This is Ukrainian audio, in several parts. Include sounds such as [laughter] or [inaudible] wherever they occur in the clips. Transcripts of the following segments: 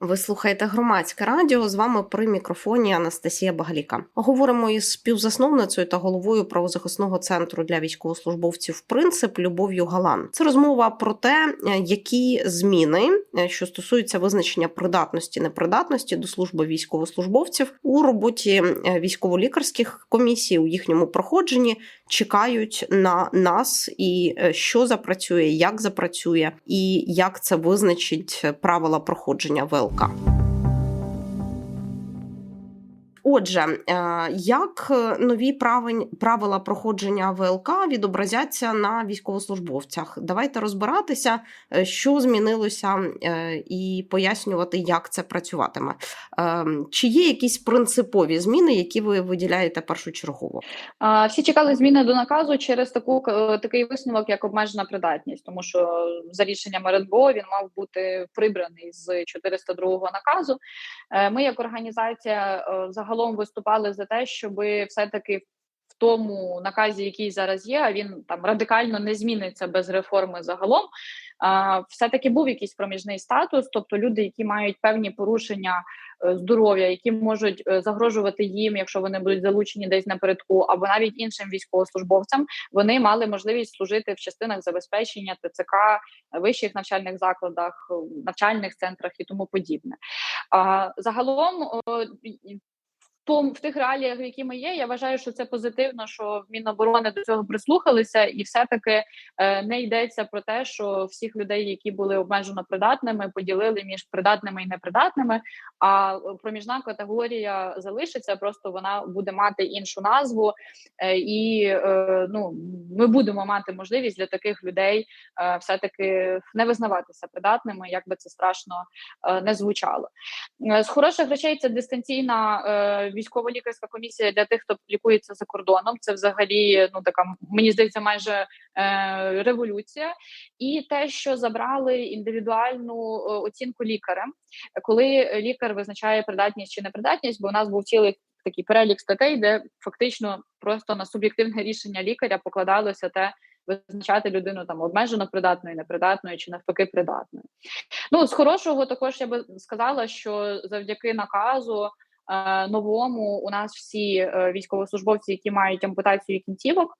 Ви слухаєте громадське радіо. З вами при мікрофоні Анастасія Багаліка. Говоримо із співзасновницею та головою правозахисного центру для військовослужбовців Принцип Любов'ю Галан. Це розмова про те, е, які зміни, е, що стосуються визначення придатності непридатності до служби військовослужбовців у роботі е, військово-лікарських комісій у їхньому проходженні чекають на нас, і що запрацює, як запрацює, і як це визначить правила проходження ВЛК. Отже, е, як нові правень- правила проходження ВЛК відобразяться на військовослужбовцях? Давайте розбиратися, е, що змінилося, е, і пояснювати, як це працюватиме. Е, Чи є якісь принципові зміни, які ви виділяєте першочергово? Всі чекали зміни до наказу через таку е, такий висновок, як обмежена придатність, тому що за рішенням РНБО він мав бути прибраний з 402 наказу. Е, Ми, як організація, е, загалом виступали за те, щоб все-таки в тому наказі, який зараз є, а він там радикально не зміниться без реформи загалом. Все-таки був якийсь проміжний статус, тобто люди, які мають певні порушення е, здоров'я, які можуть е, загрожувати їм, якщо вони будуть залучені десь напередку, або навіть іншим військовослужбовцям, вони мали можливість служити в частинах забезпечення ТЦК, вищих навчальних закладах, навчальних центрах і тому подібне. Загалом о, в тих реаліях, які ми є, я вважаю, що це позитивно, що в Міноборони до цього прислухалися, і все-таки е, не йдеться про те, що всіх людей, які були обмежено придатними, поділили між придатними і непридатними. А проміжна категорія залишиться, просто вона буде мати іншу назву, е, і е, ну ми будемо мати можливість для таких людей е, все-таки не визнаватися придатними, як би це страшно е, не звучало. Е, З хороших речей це дистанційна військово-лікарська комісія для тих, хто лікується за кордоном. Це взагалі ну така мені здається, майже революція. І те, що забрали індивідуальну оцінку лікаря, коли лікар визначає придатність чи непридатність, бо у нас був цілий такий перелік статей, де фактично просто на суб'єктивне рішення лікаря покладалося те. Визначати людину там обмежено придатною, непридатною чи навпаки придатною. Ну з хорошого також я би сказала, що завдяки наказу е, новому у нас всі е, військовослужбовці, які мають ампутацію кінцівок,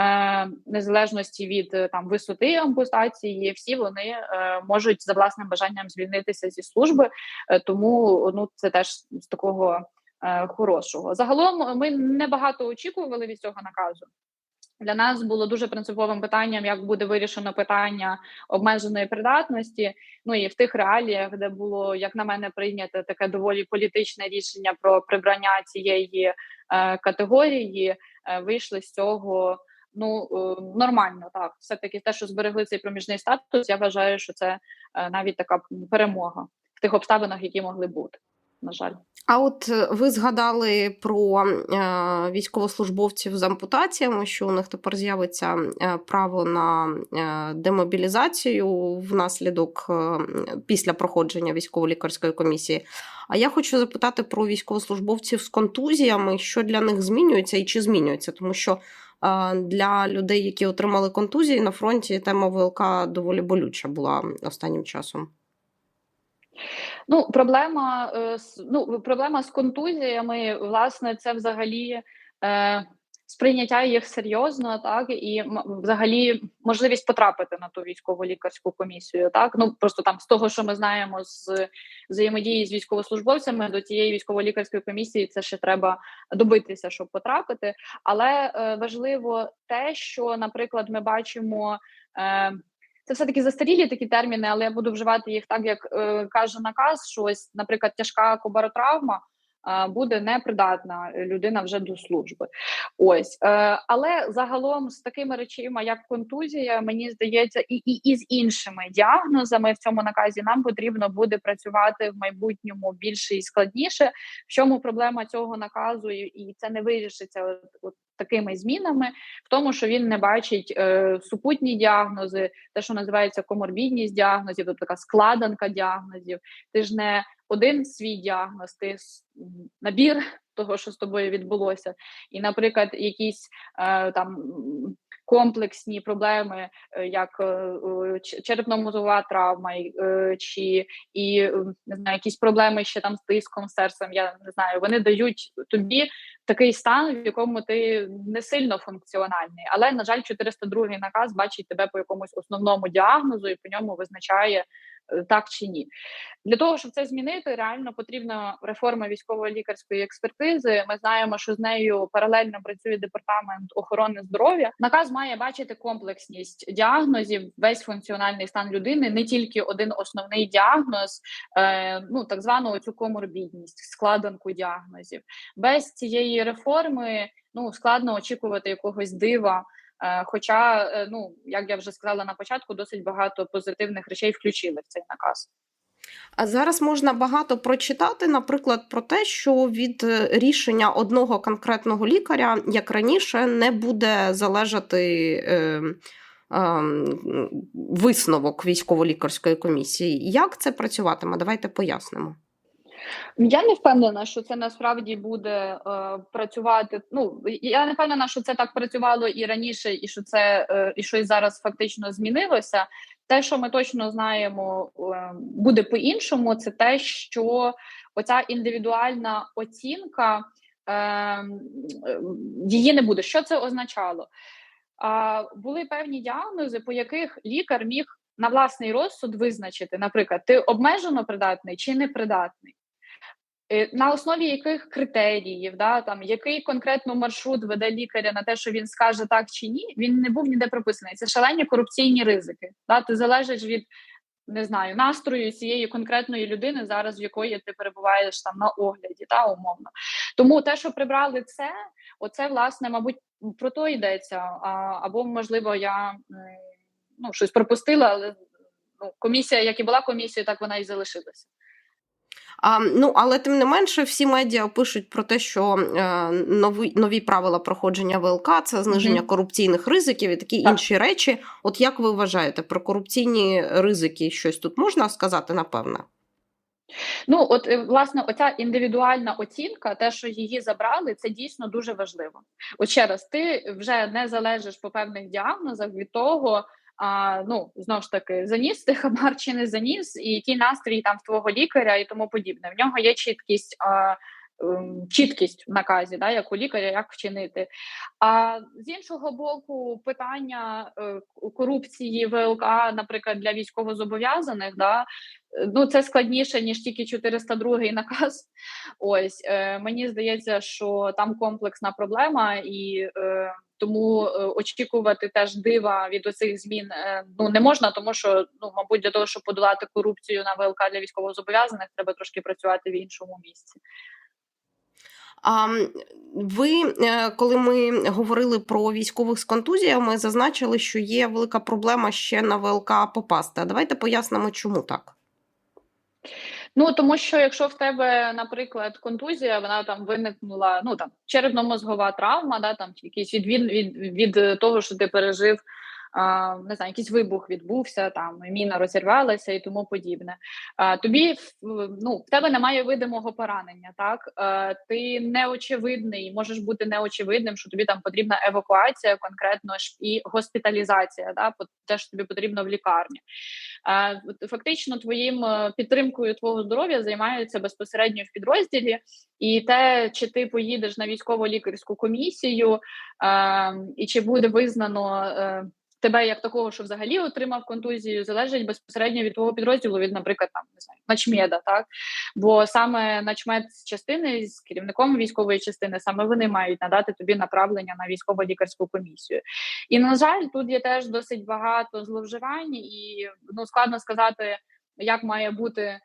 е, незалежності від там висоти ампутації, всі вони можуть за власним бажанням звільнитися зі служби. Тому ну це теж з такого хорошого. Загалом ми небагато очікували від цього наказу. Для нас було дуже принциповим питанням, як буде вирішено питання обмеженої придатності. Ну і в тих реаліях, де було, як на мене, прийнято таке доволі політичне рішення про прибрання цієї е, категорії, е, вийшли з цього. Ну е, нормально, так все таки те, що зберегли цей проміжний статус. Я вважаю, що це е, навіть така перемога в тих обставинах, які могли бути. На жаль. А от е, ви згадали про е, військовослужбовців з ампутаціями, що у них тепер з'явиться е, право на демобілізацію внаслідок після проходження військово-лікарської комісії. А я хочу запитати про військовослужбовців з контузіями, що для них змінюється і чи змінюється, тому що для людей, які отримали контузії на фронті, тема ВЛК доволі болюча була останнім часом. Ну, проблема е, ну, проблема з контузіями, власне, це взагалі е, сприйняття їх серйозно, так і взагалі можливість потрапити на ту військово лікарську комісію. Так, ну просто там з того, що ми знаємо з взаємодії з військовослужбовцями до тієї військово-лікарської комісії, це ще треба добитися, щоб потрапити. Але е, важливо те, що, наприклад, ми бачимо. Е, це все таки застарілі такі терміни, але я буду вживати їх так, як е, каже наказ, що ось, наприклад, тяжка кобаротравма е, буде непридатна людина вже до служби. Ось, е, але загалом з такими речима, як контузія, мені здається, і, і, і з іншими діагнозами в цьому наказі нам потрібно буде працювати в майбутньому більше і складніше. В чому проблема цього наказу, і це не вирішиться от, от такими змінами, в тому, що він не бачить е, супутні діагнози, те, що називається коморбідність діагнозів, тобто така складанка діагнозів. Ти ж не один свій діагноз, ти набір того, що з тобою відбулося, і, наприклад, якісь е, там комплексні проблеми, е, як е, черепно-мозова травма, е, чи і не знаю, якісь проблеми ще там з тиском, серцем. Я не знаю. Вони дають тобі такий стан, в якому ти не сильно функціональний. Але на жаль, 402 наказ бачить тебе по якомусь основному діагнозу і по ньому визначає е, так чи ні. Для того щоб це змінити, реально потрібна реформа військово-лікарської експертизи. Ми знаємо, що з нею паралельно працює департамент охорони здоров'я. Наказ має бачити комплексність діагнозів, весь функціональний стан людини, не тільки один основний діагноз, е, ну так звану цю коморбідність, складанку діагнозів. Без цієї реформи ну складно очікувати якогось дива. Е, Хоча, е, ну як я вже сказала на початку, досить багато позитивних речей включили в цей наказ. А зараз можна багато прочитати, наприклад, про те, що від е, рішення одного конкретного лікаря, як раніше, не буде залежати е, е, висновок військово-лікарської комісії. Як це працюватиме? Давайте пояснимо. Я не впевнена, що це насправді буде е, працювати. Ну я не впевнена, що це так працювало і раніше, і що це е, і що і зараз фактично змінилося. Те, що ми точно знаємо, е, буде по-іншому, це те, що оця індивідуальна оцінка е, її не буде. Що це означало? Були певні діагнози, по яких лікар міг на власний розсуд визначити, наприклад, ти обмежено придатний чи непридатний. Е, На основі яких критеріїв, да, там який конкретно маршрут веде лікаря на те, що він скаже так чи ні, він не був ніде прописаний. Це шалені корупційні ризики. Да, Ти залежиш від не знаю настрою цієї конкретної людини, зараз в якої ти перебуваєш там на огляді, та умовно. Тому те, що прибрали це, оце власне, мабуть, про то йдеться. А, або можливо, я ну щось пропустила, але ну, комісія, як і була комісією, так вона і залишилася. А, ну, але тим не менше, всі медіа пишуть про те, що е, нові, нові правила проходження ВЛК це зниження Мгм. корупційних ризиків і такі Так. інші речі. От як ви вважаєте, про корупційні ризики щось тут можна сказати, напевне? Ну, от е, власне, оця індивідуальна оцінка, те, що її забрали, це дійсно дуже важливо. От ще раз, ти вже не залежиш по певних діагнозах від того. А, ну знову ж таки, заніс [laughs] ти хабар чи не заніс, і який настрій там в твого лікаря і тому подібне. В нього є чіткість, а, чіткість в наказі, да, як у лікаря, як вчинити. А з іншого боку, питання е, корупції ВЛК, наприклад, для військовозобов'язаних, да, е, ну це складніше ніж тільки 402 наказ. [laughs] Ось е, мені здається, що там комплексна проблема, і е, тому е, очікувати теж дива від оцих змін ну не можна, тому що ну мабуть для того, щоб подолати корупцію на ВЛК для військовозобов'язаних, треба трошки працювати в іншому місці. А ви, е, коли ми говорили про військових з контузіями, зазначили, що є велика проблема ще на ВЛК попасти. Давайте пояснимо, чому так. Ну тому що якщо в тебе, наприклад, контузія, вона там виникнула, ну там черепно-мозгова травма, да там якийсь відвід від, від того, що ти пережив. Не знаю, якийсь вибух відбувся, там міна розірвалася і тому подібне. Тобі ну, в тебе немає видимого поранення, так ти неочевидний, можеш бути неочевидним, що тобі там потрібна евакуація, конкретно ж і госпіталізація, да, те, що тобі потрібно в лікарні. Фактично, твоїм е, підтримкою твого здоров'я займаються безпосередньо в підрозділі, і те, чи ти поїдеш на військово-лікарську комісію, і чи буде визнано. Тебе як такого, що взагалі отримав контузію, залежить безпосередньо від твого підрозділу, від, наприклад, там не знаю, начмеда, так бо саме начмед з частини з керівником військової частини, саме вони мають надати тобі направлення на військово-лікарську комісію. І на жаль, тут є теж досить багато зловживань, і ну складно сказати, як має бути е,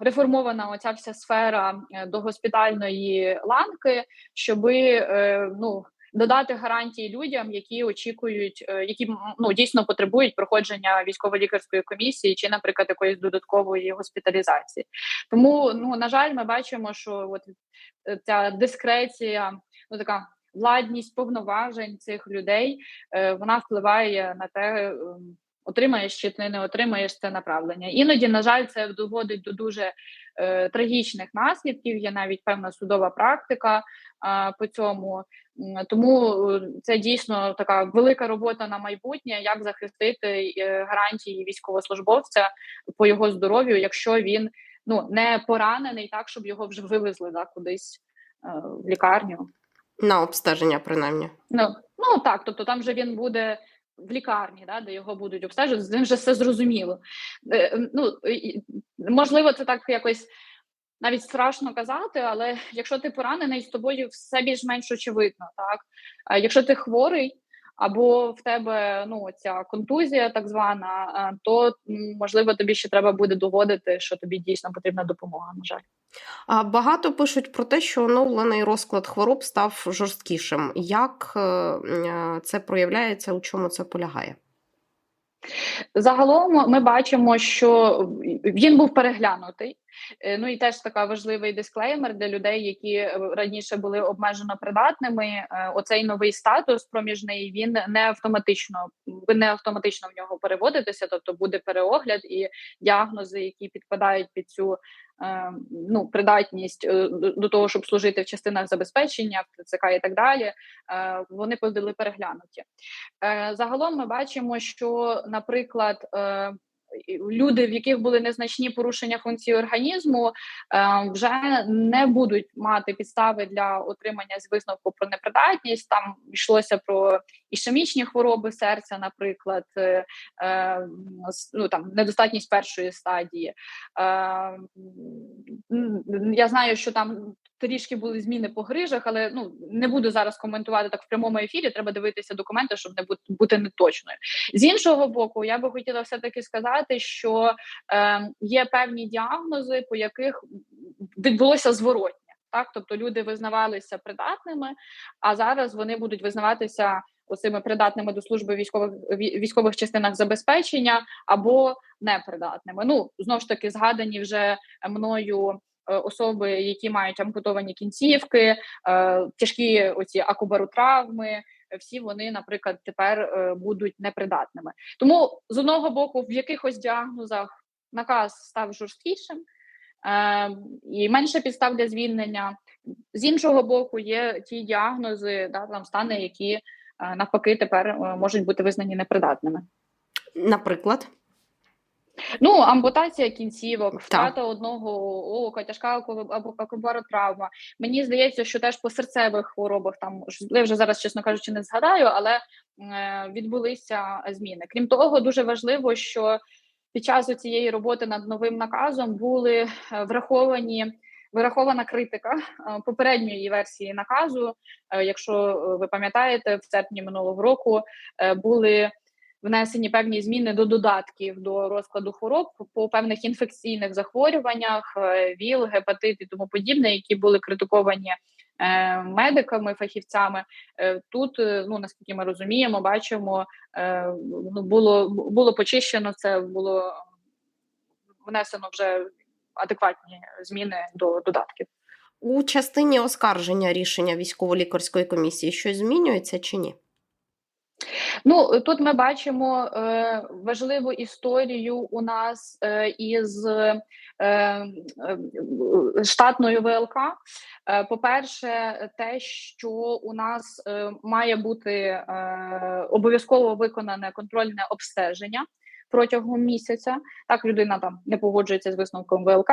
реформована оця вся сфера е, до госпітальної ланки, щоби е, ну додати гарантії людям, які очікують, е, які ну дійсно потребують проходження військово-лікарської комісії чи, наприклад, якоїсь додаткової госпіталізації. Тому ну на жаль, ми бачимо, що от е, ця дискреція, ну така. Владність повноважень цих людей е, вона впливає на те, ем, отримаєш чи ти не отримаєш це направлення. Іноді, на жаль, це доводить до дуже е, трагічних наслідків. Є навіть певна судова практика е, по цьому. Тому е, це дійсно така велика робота на майбутнє, як захистити е, гарантії військовослужбовця по його здоров'ю, якщо він ну не поранений, так щоб його вже вивезли да, кудись е, в лікарню. На обстеження, принаймні. Ну, ну так, тобто там вже він буде в лікарні, да, де його будуть обстежувати, з ним вже все зрозуміло. Е, ну, можливо, це так якось навіть страшно казати, але якщо ти поранений, з тобою все більш-менш очевидно, так? Якщо ти хворий, або в тебе ну ця контузія, так звана, е, то можливо тобі ще треба буде доводити, що тобі дійсно потрібна допомога. На жаль. А багато пишуть про те, що оновлений розклад хвороб став жорсткішим. Як е, е, це проявляється, у чому це полягає? Загалом ми бачимо, що він був переглянутий. Е, Ну і теж така важливий дисклеймер для людей, які е, раніше були обмежено придатними. Е, Оцей новий статус проміжний він не автоматично не автоматично в нього переводитеся, тобто буде переогляд і діагнози, які підпадають під цю ну придатність до того, щоб служити в частинах забезпечення, в ТЦК і так далі. Вони були переглянуті. Загалом ми бачимо, що, наприклад, люди, в яких були незначні порушення функції організму, е, вже не будуть мати підстави для отримання з висновку про непридатність. Там йшлося про ішемічні хвороби серця, наприклад, е, е, ну там недостатність першої стадії. Я знаю, що там трішки були зміни по грижах, але ну не буду зараз коментувати так в прямому ефірі. Треба дивитися документи, щоб не бути, неточною. З іншого боку, я би хотіла все таки сказати, що е, є певні діагнози, по яких відбулося зворотня. Так, тобто люди визнавалися придатними, а зараз вони будуть визнаватися оцими придатними до служби військових військових частинах забезпечення або непридатними. Ну знову ж таки згадані вже мною особи, які мають ампутовані кінцівки, е, тяжкі оці акубаротравми. е, Всі вони, наприклад, тепер е, будуть непридатними. Тому з одного боку, в якихось діагнозах наказ став жорсткішим е, і менше підстав для звільнення. З іншого боку, є ті діагнози, да, там стани, які е, навпаки тепер е, можуть бути визнані непридатними. Наприклад, Ну, ампутація кінцівок, втрата одного ока, тяжка акубаротравма. Мені здається, що теж по серцевих хворобах там я вже зараз, чесно кажучи, не згадаю, але е, відбулися зміни. Крім того, дуже важливо, що під час цієї роботи над новим наказом були е, враховані. Вирахована критика е, попередньої версії наказу. Е, Якщо ви пам'ятаєте, в серпні минулого року були внесені певні зміни до додатків до розкладу хвороб по певних інфекційних захворюваннях, е, ВІЛ, гепатит і тому подібне, які були критиковані е, медиками, фахівцями. Е, Тут, ну наскільки ми розуміємо, бачимо, ну було було почищено це, було внесено вже адекватні зміни до додатків. у частині оскарження рішення військово-лікарської комісії щось змінюється чи ні? Ну тут ми бачимо е, важливу історію у нас е, із е, е, штатною ВЛК. Е, по-перше, те, що у нас е, має бути е, обов'язково виконане контрольне обстеження. Протягом місяця так людина там не погоджується з висновком ВЛК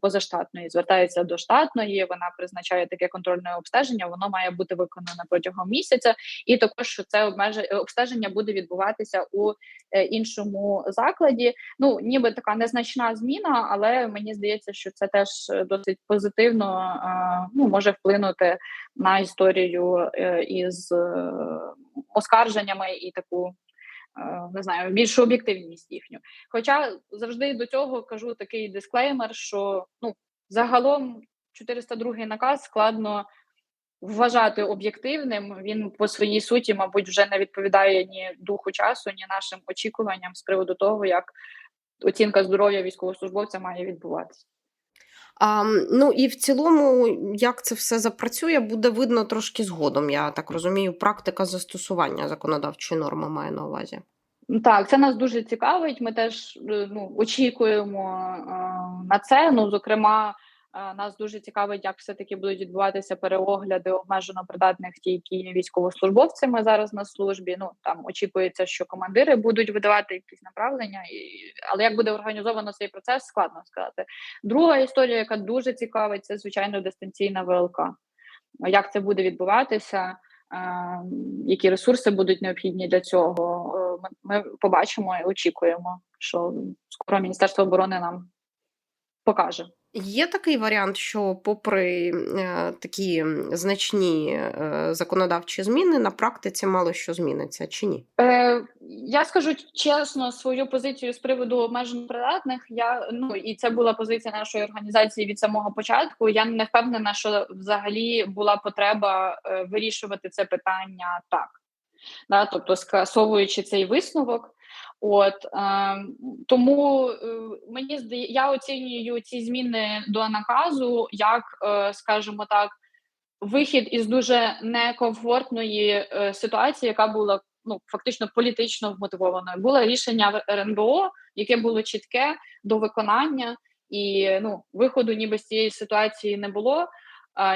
позаштатної, звертається до штатної. Вона призначає таке контрольне обстеження. Воно має бути виконане протягом місяця, і також це обмеже обстеження буде відбуватися у е, іншому закладі. Ну ніби така незначна зміна, але мені здається, що це теж досить позитивно е, ну може вплинути на історію е, із оскарженнями і таку. Е, Не знаю, більшу об'єктивність їхню. Хоча завжди до цього кажу такий дисклеймер, що ну загалом 402 наказ складно вважати об'єктивним. Він по своїй суті, мабуть, вже не відповідає ні духу часу, ні нашим очікуванням з приводу того, як оцінка здоров'я військовослужбовця має відбуватися. А, ну і в цілому, як це все запрацює, буде видно трошки згодом. Я так розумію, практика застосування законодавчої норми має на увазі. Так, це нас дуже цікавить. Ми теж е, ну, очікуємо е, на це. Ну, зокрема, нас дуже цікавить, як все-таки будуть відбуватися переогляди обмежено придатних ті, які є військовослужбовцями зараз на службі. Ну там очікується, що командири будуть видавати якісь направлення, і... але як буде організовано цей процес, складно сказати. Друга історія, яка дуже цікавить, це звичайно дистанційна ВЛК. Як це буде відбуватися? Е, які ресурси будуть необхідні для цього. Е, ми побачимо і очікуємо, що скоро Міністерство оборони нам покаже. Є такий варіант, що, попри е, такі значні е, законодавчі зміни, на практиці мало що зміниться, чи ні? Е, я скажу чесно свою позицію з приводу обмежено придатних. Я ну і це була позиція нашої організації від самого початку. Я не впевнена, що взагалі була потреба е, вирішувати це питання так. Да, тобто скасовуючи цей висновок, от е, тому е, мені здає, я оцінюю ці зміни до наказу як, е, скажімо так, вихід із дуже некомфортної е, ситуації, яка була ну фактично політично вмотивованою. Було рішення РНБО, яке було чітке до виконання, і ну виходу, ніби з цієї ситуації не було.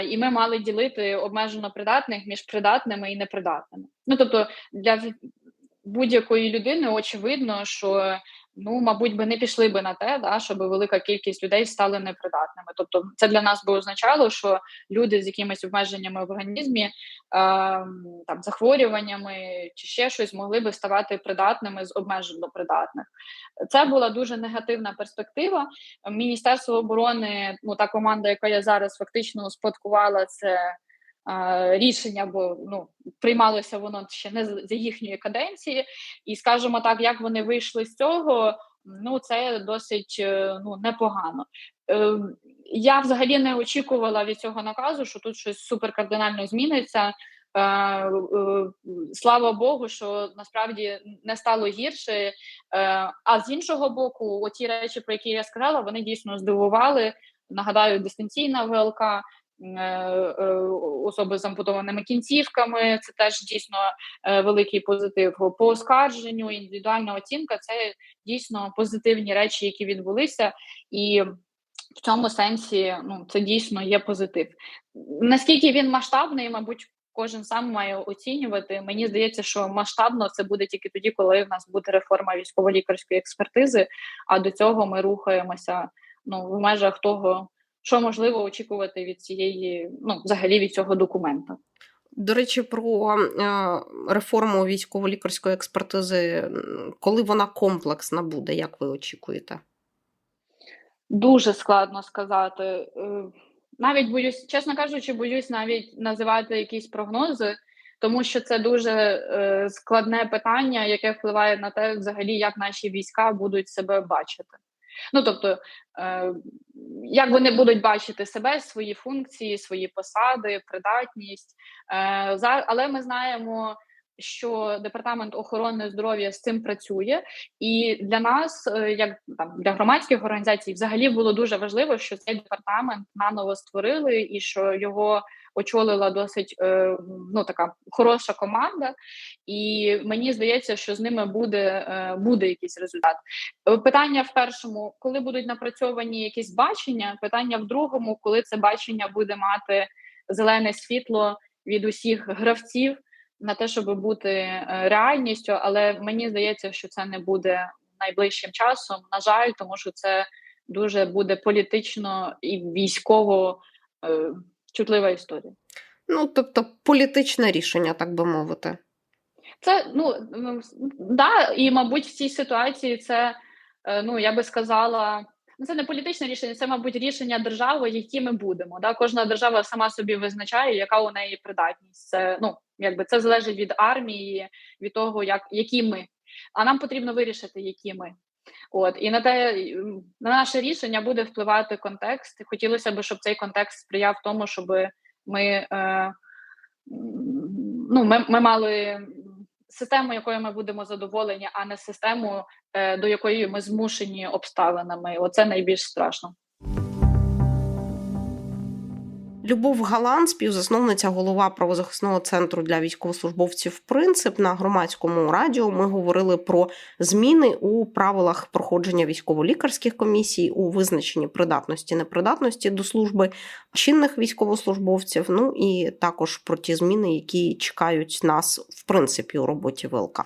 І ми мали ділити обмежено придатних між придатними і непридатними. Ну тобто для будь-якої людини очевидно, що ну, мабуть, би не пішли би на те, да, щоб велика кількість людей стали непридатними. Тобто, це для нас би означало, що люди з якимись обмеженнями в організмі, е, там захворюваннями чи ще щось могли би ставати придатними з обмежено придатних. Це була дуже негативна перспектива. Міністерство оборони, ну та команда, яка я зараз фактично успадкувала це. Рішення, бо ну приймалося воно ще не за їхньої каденції, і скажімо так, як вони вийшли з цього, ну це досить ну непогано. Е, Я взагалі не очікувала від цього наказу, що тут щось суперкардинально зміниться. Е, е, Слава Богу, що насправді не стало гірше. Е, а з іншого боку, оті речі, про які я сказала, вони дійсно здивували. Нагадаю, дистанційна ВЛК. Е, е, особи з ампутованими кінцівками. Це теж дійсно е, великий позитив. По оскарженню, індивідуальна оцінка це дійсно позитивні речі, які відбулися, і в цьому сенсі ну це дійсно є позитив. Наскільки він масштабний, мабуть. Кожен сам має оцінювати. Мені здається, що масштабно це буде тільки тоді, коли в нас буде реформа військово-лікарської експертизи. А до цього ми рухаємося ну в межах того, що можливо очікувати від цієї, ну взагалі від цього документа. До речі, про е, реформу військово-лікарської експертизи, коли вона комплексна буде, як ви очікуєте? Дуже складно сказати. Е, навіть боюсь, чесно кажучи, боюсь навіть називати якісь прогнози, тому що це дуже е, складне питання, яке впливає на те, взагалі, як наші війська будуть себе бачити. Ну тобто, е, як вони будуть бачити себе, свої функції, свої посади, придатність. Е, за, Але ми знаємо, що департамент охорони здоров'я з цим працює, і для нас, е, як там для громадських організацій, взагалі було дуже важливо, що цей департамент наново створили, і що його очолила досить е, ну така хороша команда, і мені здається, що з ними буде е, буде якийсь результат. Питання в першому, коли будуть напрацьовані якісь бачення. Питання в другому, коли це бачення буде мати зелене світло від усіх гравців на те, щоб бути реальністю, але мені здається, що це не буде найближчим часом. На жаль, тому що це дуже буде політично і військово чутлива історія. Ну, тобто, політичне рішення, так би мовити. Це ну да, і мабуть, в цій ситуації це е, ну я би сказала. Ну, це не політичне рішення, це, мабуть, рішення держави, які ми будемо. Да? Кожна держава сама собі визначає, яка у неї придатність. Це ну якби це залежить від армії, від того, як які ми. А нам потрібно вирішити, які ми. От і на те на наше рішення буде впливати контекст. Хотілося б, щоб цей контекст сприяв тому, щоб ми е, ну, ми, ми мали систему, якою ми будемо задоволені, а не систему, е, до якої ми змушені обставинами. Оце найбільш страшно. Любов Галан, співзасновниця голова правозахисного центру для військовослужбовців. Принцип на громадському радіо. Ми говорили про зміни у правилах проходження військово-лікарських комісій, у визначенні придатності непридатності до служби чинних військовослужбовців. Ну і також про ті зміни, які чекають нас в принципі у роботі ВЛК.